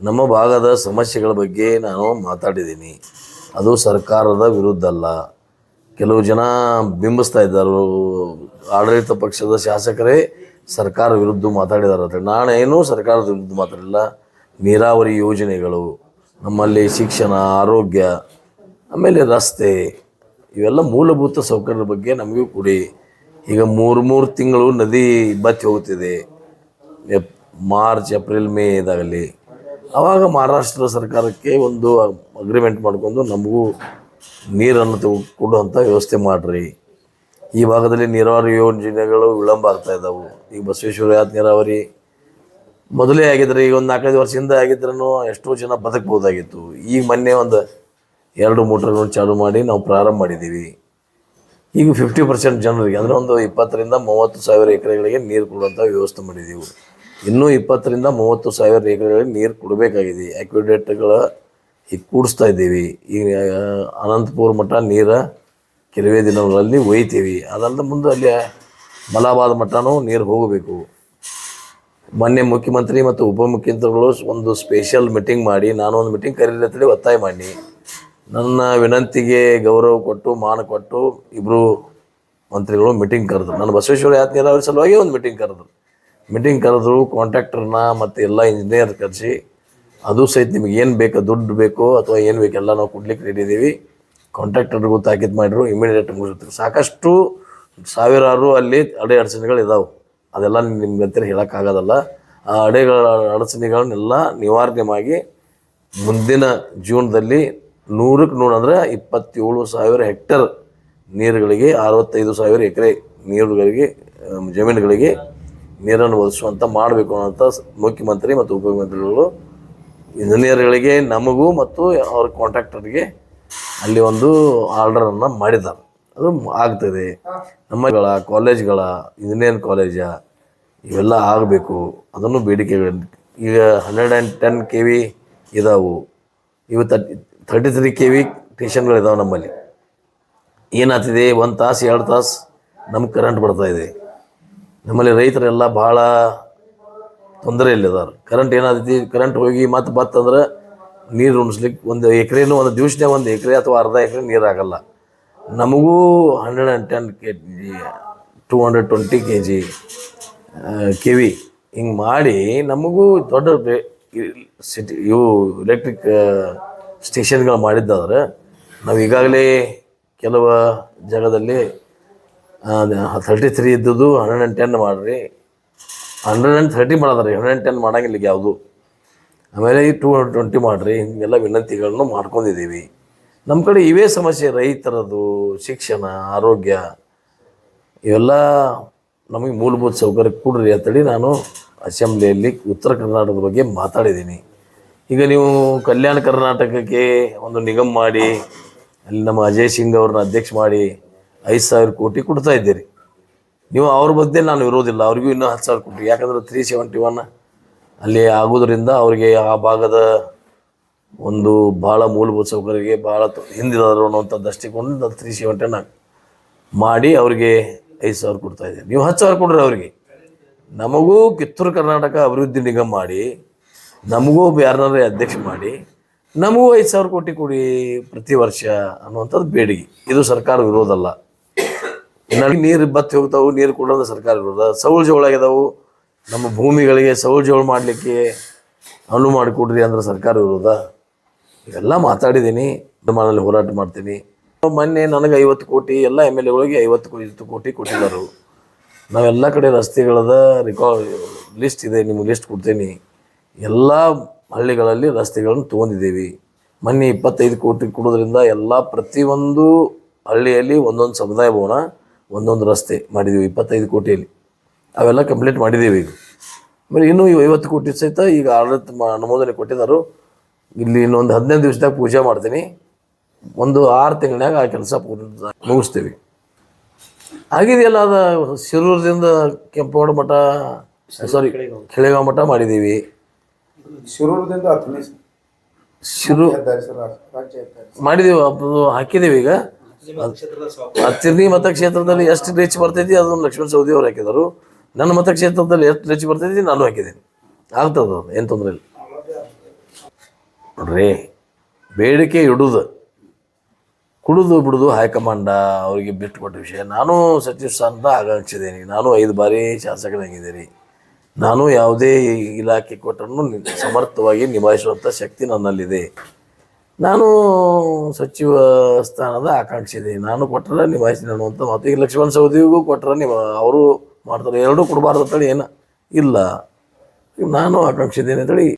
ನಮ್ಮ ಭಾಗದ ಸಮಸ್ಯೆಗಳ ಬಗ್ಗೆ ನಾನು ಮಾತಾಡಿದ್ದೀನಿ. ಅದು ಸರ್ಕಾರದ ವಿರುದ್ಧ ಅಲ್ಲ. ಕೆಲವು ಜನ ಬಿಂಬಿಸ್ತಾ ಇದ್ದಾರೆ. ಆಡಳಿತ ಪಕ್ಷದ ಶಾಸಕರೇ ಸರ್ಕಾರ ವಿರುದ್ಧ ಮಾತಾಡಿದ್ದಾರೆ ಅಂತ ನಾನು ಏನೂ ಸರ್ಕಾರದ ವಿರುದ್ಧ ಮಾತಾಡಿಲ್ಲ. ನೀರಾವರಿ ಯೋಜನೆಗಳು, ನಮ್ಮಲ್ಲಿ ಶಿಕ್ಷಣ, ಆರೋಗ್ಯ, ಆಮೇಲೆ ರಸ್ತೆ, ಇವೆಲ್ಲ ಮೂಲಭೂತ ಸೌಕರ್ಯದ ಬಗ್ಗೆ ನಮಗೂ ಕೊಡಿ ಈಗ ಮೂರು ಮೂರು ತಿಂಗಳು ನದಿ ಬತ್ತಿ ಹೋಗ್ತಿದೆ. ಎಪ್ ಮಾರ್ಚ್, ಏಪ್ರಿಲ್, ಮೇ ಇದಾಗಲಿ. ಆವಾಗ ಮಹಾರಾಷ್ಟ್ರ ಸರ್ಕಾರಕ್ಕೆ ಒಂದು ಅಗ್ರಿಮೆಂಟ್ ಮಾಡ್ಕೊಂಡು ನಮಗೂ ನೀರನ್ನು ತೆಗೆ ಕೊಡುವಂಥ ವ್ಯವಸ್ಥೆ ಮಾಡಿರಿ. ಈ ಭಾಗದಲ್ಲಿ ನೀರಾವರಿ ಯೋಜನೆಗಳು ವಿಳಂಬ ಆಗ್ತಾ ಇದ್ದಾವೆ ಈಗ ಬಸವೇಶ್ವರ ಯಾತ್ ನೀರಾವರಿ ಮೊದಲೇ ಆಗಿದ್ರೆ, ಈಗ ಒಂದು ನಾಲ್ಕೈದು ವರ್ಷದಿಂದ ಆಗಿದ್ರೂ ಎಷ್ಟೋ ಜನ ಬದುಕ್ಬೋದಾಗಿತ್ತು ಈಗ ಮೊನ್ನೆ ಒಂದು ಎರಡು ಮೋಟ್ರ್ಗಳನ್ನು ಚಾಲು ಮಾಡಿ ನಾವು ಪ್ರಾರಂಭ ಮಾಡಿದ್ದೀವಿ ಈಗ ಫಿಫ್ಟಿ ಪರ್ಸೆಂಟ್ ಜನರಿಗೆ, ಅಂದರೆ ಒಂದು ಇಪ್ಪತ್ತರಿಂದ ಮೂವತ್ತು ಸಾವಿರ ಎಕರೆಗಳಿಗೆ ನೀರು ಕೊಡುವಂಥ ವ್ಯವಸ್ಥೆ ಮಾಡಿದ್ದೀವಿ ಇನ್ನೂ ಇಪ್ಪತ್ತರಿಂದ ಮೂವತ್ತು ಸಾವಿರ ಎಕರೆಗಳಲ್ಲಿ ನೀರು ಕೊಡಬೇಕಾಗಿದೆ. ಆಕ್ವಿಡೇಟ್ಗಳ ಈಗ ಕೂಡಿಸ್ತಾ ಇದ್ದೀವಿ. ಈಗ ಅನಂತಪುರ ಮಠ ನೀರ ಕೆಲವೇ ದಿನಗಳಲ್ಲಿ ಒಯ್ತೀವಿ. ಅದಲ್ಲದೆ ಮುಂದೆ ಅಲ್ಲಿ ಮಲಾಬಾದ್ ಮಠನೂ ನೀರು ಹೋಗಬೇಕು. ಮೊನ್ನೆ ಮುಖ್ಯಮಂತ್ರಿ ಮತ್ತು ಉಪಮುಖ್ಯಮಂತ್ರಿಗಳು ಒಂದು ಸ್ಪೆಷಲ್ ಮೀಟಿಂಗ್ ಮಾಡಿ ನಾನು ಒಂದು ಮೀಟಿಂಗ್ ಕರೀಲತ್ತೇಳಿ ಒತ್ತಾಯ ಮಾಡಿ. ನನ್ನ ವಿನಂತಿಗೆ ಗೌರವ ಕೊಟ್ಟು, ಮಾನ ಕೊಟ್ಟು ಇಬ್ಬರು ಮಂತ್ರಿಗಳು ಮೀಟಿಂಗ್ ಕರೆದ್ರು. ನಾನು ಬಸವೇಶ್ವರ ಯಾತ್ ನೀರಾವರಿ ಸಲುವಾಗಿ ಒಂದು ಮೀಟಿಂಗ್ ಕರೆದ್ರು. ಮೀಟಿಂಗ್ ಕರೆದ್ರು ಕಾಂಟ್ರಾಕ್ಟರ್ನ ಮತ್ತು ಎಲ್ಲ ಇಂಜಿನಿಯರ್ ಕರೆಸಿ, ಅದು ಸಹಿತ ನಿಮ್ಗೆ ಏನು ಬೇಕು, ದುಡ್ಡು ಬೇಕೋ ಅಥವಾ ಏನು ಎಲ್ಲ ನಾವು ಕೊಡ್ಲಿಕ್ಕೆ ರೆಡಿ ಇದ್ದೀವಿ ಕಾಂಟ್ರಾಕ್ಟರ್ಗೂ ತಾಕೀತು ಮಾಡಿದ್ರು ಇಮಿಡಿಯೇಟ್ ಮುಗಿಸುತ್ತೆ ಸಾಕಷ್ಟು ಸಾವಿರಾರು ಅಲ್ಲಿ ಅಡೆ ಅಡಚಣೆಗಳು ಇದಾವೆ. ಅದೆಲ್ಲ ನಿಮ್ಗೆ ಹತ್ತಿರ ಹೇಳೋಕ್ಕಾಗೋದಲ್ಲ ಆ ಅಡೆಗಳ ಅಡಚಣೆಗಳನ್ನೆಲ್ಲ ನಿವಾರಣೆ ಮಾಡಿ ಮುಂದಿನ ಜೀವನದಲ್ಲಿ ನೂರಕ್ಕೆ ನೂರು ಅಂದರೆ ಇಪ್ಪತ್ತೇಳು ಸಾವಿರ ಹೆಕ್ಟರ್ ನೀರುಗಳಿಗೆ, ಅರವತ್ತೈದು ಸಾವಿರ ಎಕರೆ ನೀರುಗಳಿಗೆ ಜಮೀನುಗಳಿಗೆ ನೀರನ್ನು ಒದಗಿಸುವಂಥ ಮಾಡಬೇಕು ಅನ್ನೋಂಥ ಮುಖ್ಯಮಂತ್ರಿ ಮತ್ತು ಉಪಮುಖ್ಯಮಂತ್ರಿಗಳು ಇಂಜಿನಿಯರ್ಗಳಿಗೆ ನಮಗೂ ಮತ್ತು ಅವ್ರ ಕಾಂಟ್ರಾಕ್ಟರ್ಗೆ ಅಲ್ಲಿ ಒಂದು ಆರ್ಡರನ್ನು ಮಾಡಿದ್ದಾರೆ. ಅದು ಆಗ್ತದೆ. ನಮ್ಮಗಳ ಕಾಲೇಜ್ಗಳ ಇಂಜಿನಿಯರಿಂಗ್ ಕಾಲೇಜ ಇವೆಲ್ಲ ಆಗಬೇಕು. ಅದನ್ನು ಬೇಡಿಕೆ ಈಗ hundred and ten K V ಇದಾವು. ಇವು thirty thirty three K V ಸ್ಟೇಷನ್ಗಳಿದಾವೆ ನಮ್ಮಲ್ಲಿ. ಏನಾಗ್ತಿದೆ? ಒಂದು ತಾಸು, ಎರಡು ತಾಸು ನಮ್ಗೆ ಕರೆಂಟ್ ಬರ್ತಾ ಇದೆ. ನಮ್ಮಲ್ಲಿ ರೈತರೆಲ್ಲ ಭಾಳ ತೊಂದರೆಯಲ್ಲಿದ್ದಾರೆ. ಕರೆಂಟ್ ಏನಾದೈತಿ ಕರೆಂಟ್ ಹೋಗಿ ಮತ್ತೆ ಬತ್ತಂದ್ರೆ ನೀರು ಉಣಿಸ್ಲಿಕ್ಕೆ ಒಂದು ಎಕರೆನೂ ಒಂದು ದಿವಸನೇ ಒಂದು ಎಕರೆ ಅಥವಾ ಅರ್ಧ ಎಕರೆ ನೀರಾಗಲ್ಲ. ನಮಗೂ hundred and ten K G two hundred twenty K G ಕಿವಿ ಹಿಂಗೆ ಮಾಡಿ ನಮಗೂ ದೊಡ್ಡ ಸಿಟಿ ಇವು ಎಲೆಕ್ಟ್ರಿಕ್ ಸ್ಟೇಷನ್ಗಳು ಮಾಡಿದ್ದಾದ್ರೆ ನಾವು ಈಗಾಗಲೇ ಕೆಲವು ಜಾಗದಲ್ಲಿ ತರ್ಟಿ ತ್ರೀ ಇದ್ದದ್ದು ಹಂಡ್ರೆಡ್ ಆ್ಯಂಡ್ ಟೆನ್ ಮಾಡಿರಿ. ಹಂಡ್ರೆಡ್ ಆ್ಯಂಡ್ ತರ್ಟಿ ಮಾಡಿದ್ರಿ ಹಂಡ್ರೆಡ್ ಆ್ಯಂಡ್ ಟೆನ್ ಮಾಡಂಗಿಲ್ಲ ಯಾವುದು. ಆಮೇಲೆ ಈ ಟೂ ಟ್ವೆಂಟಿ ಮಾಡಿರಿ, ಹಿಂಗೆಲ್ಲ ವಿನಂತಿಗಳನ್ನು ಮಾಡ್ಕೊಂಡಿದ್ದೀವಿ. ನಮ್ಮ ಕಡೆ ಇವೇ ಸಮಸ್ಯೆ, ರೈತರದು, ಶಿಕ್ಷಣ, ಆರೋಗ್ಯ, ಇವೆಲ್ಲ ನಮಗೆ ಮೂಲಭೂತ ಸೌಕರ್ಯ ಕೊಡ್ರಿ ಅಂತೇಳಿ ನಾನು ಅಸೆಂಬ್ಲಿಯಲ್ಲಿ ಉತ್ತರ ಕರ್ನಾಟಕದ ಬಗ್ಗೆ ಮಾತಾಡಿದ್ದೀನಿ. ಈಗ ನೀವು ಕಲ್ಯಾಣ ಕರ್ನಾಟಕಕ್ಕೆ ಒಂದು ನಿಗಮ ಮಾಡಿ, ಅಲ್ಲಿ ನಮ್ಮ ಅಜಯ್ ಸಿಂಗ್ ಅವ್ರನ್ನ ಅಧ್ಯಕ್ಷ ಮಾಡಿ ಐದು ಸಾವಿರ ಕೋಟಿ ಕೊಡ್ತಾ ಇದ್ದೀರಿ. ನೀವು ಅವ್ರ ಬಗ್ಗೆ ನಾನು ಇರೋದಿಲ್ಲ, ಅವ್ರಿಗೂ ಇನ್ನೂ ಹತ್ತು ಸಾವಿರ ಕೊಟ್ರಿ. ಯಾಕಂದ್ರೆ ತ್ರೀ ಸೆವೆಂಟಿ ಒನ್ ಅಲ್ಲಿ ಆಗೋದ್ರಿಂದ ಅವರಿಗೆ ಆ ಭಾಗದ ಒಂದು ಭಾಳ ಮೂಲಭೂತ ಸೌಕರ್ಯಕ್ಕೆ ಭಾಳ ಹಿಂದಿದಾರು ಅನ್ನೋಂಥ ದೃಷ್ಟಿಕೋನ ತ್ರೀ ಸೆವೆಂಟಿ ಮಾಡಿ ಅವರಿಗೆ ಐದು ಸಾವಿರ ಕೊಡ್ತಾ ಇದ್ದೀನಿ. ನೀವು ಹತ್ತು ಸಾವಿರ ಕೊಡ್ರಿ ಅವರಿಗೆ. ನಮಗೂ ಕಿತ್ತೂರು ಕರ್ನಾಟಕ ಅಭಿವೃದ್ಧಿ ನಿಗಮ ಮಾಡಿ, ನಮಗೂ ಯಾರನ್ನಾರೇ ಅಧ್ಯಕ್ಷ ಮಾಡಿ, ನಮಗೂ ಐದು ಸಾವಿರ ಕೋಟಿ ಕೊಡಿ ಪ್ರತಿ ವರ್ಷ ಅನ್ನುವಂಥದ್ದು ಬೇಡಿಕೆ. ಇದು ಸರ್ಕಾರ ವಿರೋಧಲ್ಲ ನನಗೆ ನೀರು ಬತ್ತಿ ಹೋಗ್ತಾವು, ನೀರು ಕೊಡೋದು ಸರ್ಕಾರ ವಿರೋಧ ಸೌಳ್ ಜೋಳ ನಮ್ಮ ಭೂಮಿಗಳಿಗೆ ಸೌಳ್ ಜೋಳ ಮಾಡಲಿಕ್ಕೆ ಅನುವು ಮಾಡಿಕೊಡ್ರಿ ಅಂದ್ರೆ ಸರ್ಕಾರ ವಿರೋಧ. ಇವೆಲ್ಲ ಮಾತಾಡಿದ್ದೀನಿ ನಮ್ಮಲ್ಲಿ ಹೋರಾಟ ಮಾಡ್ತೀನಿ. ಮೊನ್ನೆ ನನಗೆ ಐವತ್ತು ಕೋಟಿ, ಎಲ್ಲ ಎಂ ಎಲ್ ಎಗಳಿಗೆ ಐವತ್ತು ಐವತ್ತು ಕೋಟಿ ಕೊಟ್ಟಿದ್ದಾರೆ ನಾವೆಲ್ಲ ಕಡೆ ರಸ್ತೆಗಳದ ರಿಕಾ ಲಿಸ್ಟ್ ಇದೆ, ನಿಮ್ಗೆ ಲಿಸ್ಟ್ ಕೊಡ್ತೀನಿ. ಎಲ್ಲ ಹಳ್ಳಿಗಳಲ್ಲಿ ರಸ್ತೆಗಳನ್ನು ತೊಗೊಂಡಿದ್ದೀವಿ. ಮೊನ್ನೆ ಇಪ್ಪತ್ತೈದು ಕೋಟಿ ಕೊಡೋದ್ರಿಂದ ಎಲ್ಲ ಪ್ರತಿಯೊಂದು ಹಳ್ಳಿಯಲ್ಲಿ ಒಂದೊಂದು ಸಮುದಾಯ ಭವನ ಒಂದೊಂದು ರಸ್ತೆ ಮಾಡಿದ್ದೀವಿ ಇಪ್ಪತ್ತೈದು ಕೋಟಿಯಲ್ಲಿ. ಅವೆಲ್ಲ ಕಂಪ್ಲೀಟ್ ಮಾಡಿದ್ದೀವಿ ಈಗ. ಆಮೇಲೆ ಇನ್ನೂ ಇವು ಐವತ್ತು ಕೋಟಿ ಸಹಿತ ಈಗ ಆಡಳಿತ ಮಾ- ಅನುಮೋದನೆ ಕೊಟ್ಟಿದ್ದಾರೆ ಇಲ್ಲಿ ಇನ್ನೊಂದು ಹದಿನೈದು ದಿವಸದಾಗ ಪೂಜೆ ಮಾಡ್ತೀನಿ. ಒಂದು ಆರು ತಿಂಗಳಾಗ ಆ ಕೆಲಸ ಪೂರ್ಣ ಮುಗಿಸ್ತೀವಿ. ಆಗಿದೆಯಲ್ಲ ಅದು ಶಿರೂರದಿಂದ ಕೆಂಪೋಡ ಮಠ ಸಾರಿ ಕೆಳೆಗಾಂವ್ ಮಠ ಮಾಡಿದ್ದೀವಿ ಶಿರೂರದಿಂದ ಶಿರು ಹಾಕಿದ್ದೀವಿ ಅದು ಹಾಕಿದೀವಿ ಈಗ. ಹತ್ತಿರ್ನಿ ಮತಕ್ಷೇತ್ರದಲ್ಲಿ ಎಷ್ಟು ರೀಚ್ ಬರ್ತೈತಿ, ಅದನ್ನು ಲಕ್ಷ್ಮಣ ಸೌದಿ ಅವ್ರು ಹಾಕಿದರು. ನನ್ನ ಮತಕ್ಷೇತ್ರದಲ್ಲಿ ಎಷ್ಟು ರೀಚ್ ಬರ್ತೈತಿ, ನಾನು ಹಾಕಿದ್ದೀನಿ. ಆಗ್ತದ ಏನು ತೊಂದರೆ ಇಲ್ಲ. ನೋಡ್ರಿ, ಬೇಡಿಕೆ ಇಡುದು, ಕುಡಿದು ಬಿಡುದು ಹೈಕಮಾಂಡ ಅವರಿಗೆ ಬಿಟ್ಟುಕೊಟ್ಟ ವಿಷಯ. ನಾನು ಸಚಿವ ಸ್ಥಾನದ ಆಕಾಂಕ್ಷಿದ್ದೀನಿ. ನಾನು ಐದು ಬಾರಿ ಶಾಸಕನಾಗಿದ್ದೀನಿ ನಾನು ಯಾವುದೇ ಇಲಾಖೆ ಕೊಟ್ಟರೂ ಸಮರ್ಥವಾಗಿ ನಿಭಾಯಿಸುವಂಥ ಶಕ್ತಿ ನನ್ನಲ್ಲಿದೆ. ನಾನು ಸಚಿವ ಸ್ಥಾನದ ಆಕಾಂಕ್ಷಿದ್ದೀನಿ ನಾನು ಕೊಟ್ಟರೆ ನಿಭಾಯಿಸ್ತೀನಿ ಅನ್ನುವಂಥ ಮಾತು. ಈಗ ಲಕ್ಷ್ಮಣ ಸವದಿಗೂ ಕೊಟ್ಟರೆ ನೀವು ಅವರು ಮಾಡ್ತಾರೆ. ಎರಡೂ ಕೊಡಬಾರ್ದು ಅಂತೇಳಿ ಏನು ಇಲ್ಲ. ನಾನು ಆಕಾಂಕ್ಷಿದ್ದೀನಿ ಅಂತೇಳಿ